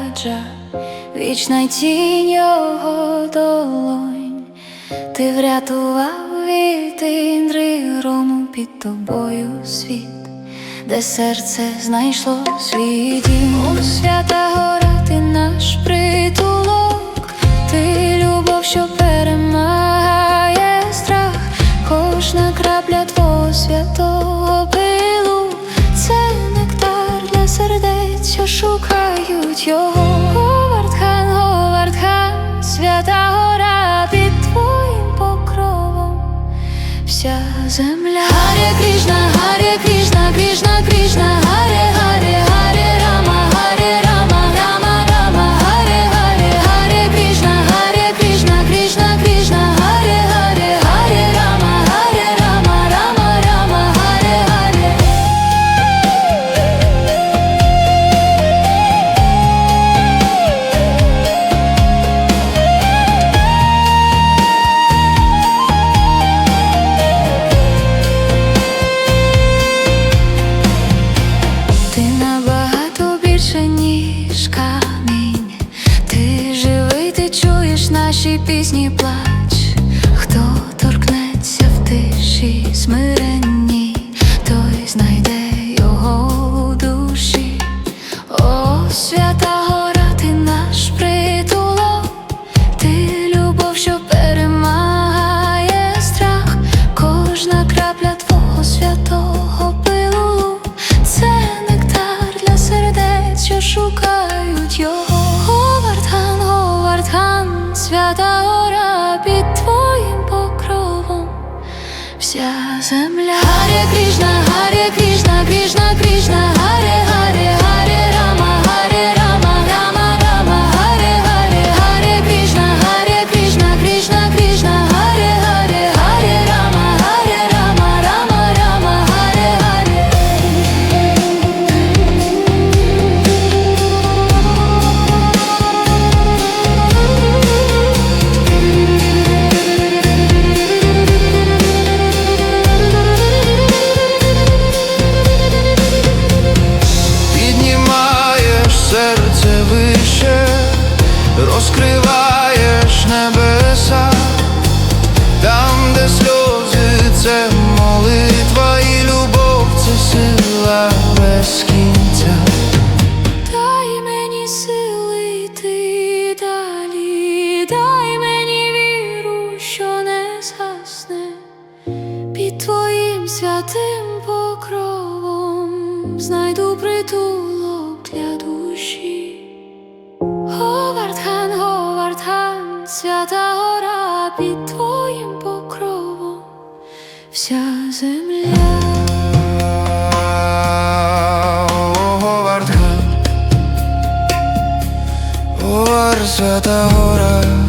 раджа, вічна тінь його долонь, ти врятував від Індри грому під тобою світ, де серце знайшло свій дім. О, свята гора, ти наш притулок, ти любов, що перемагає страх, кожна крапля твого святого пилу, це нектар для сердець, що шукають його. Говардхан, Говардхан, свята гора під твоїм покровом вся земля. Гаря Кришна, чуєш наші пісні плач. Хто торкнеться в тиші смиренні, Говардхан, свята твоїм святим покровом знайду притулок для душі. Говардхан, Говардхан, свята гора під твоїм покровом, вся земля. Говардхан, Гор, свята гора,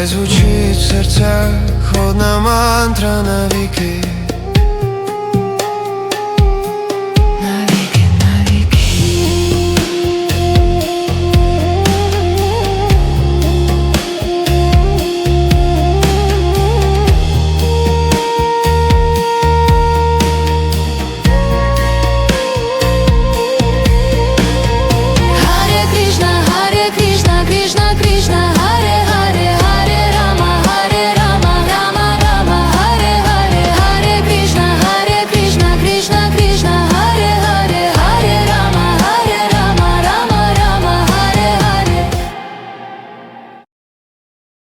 хай звучить в серцях одна мантра навіки.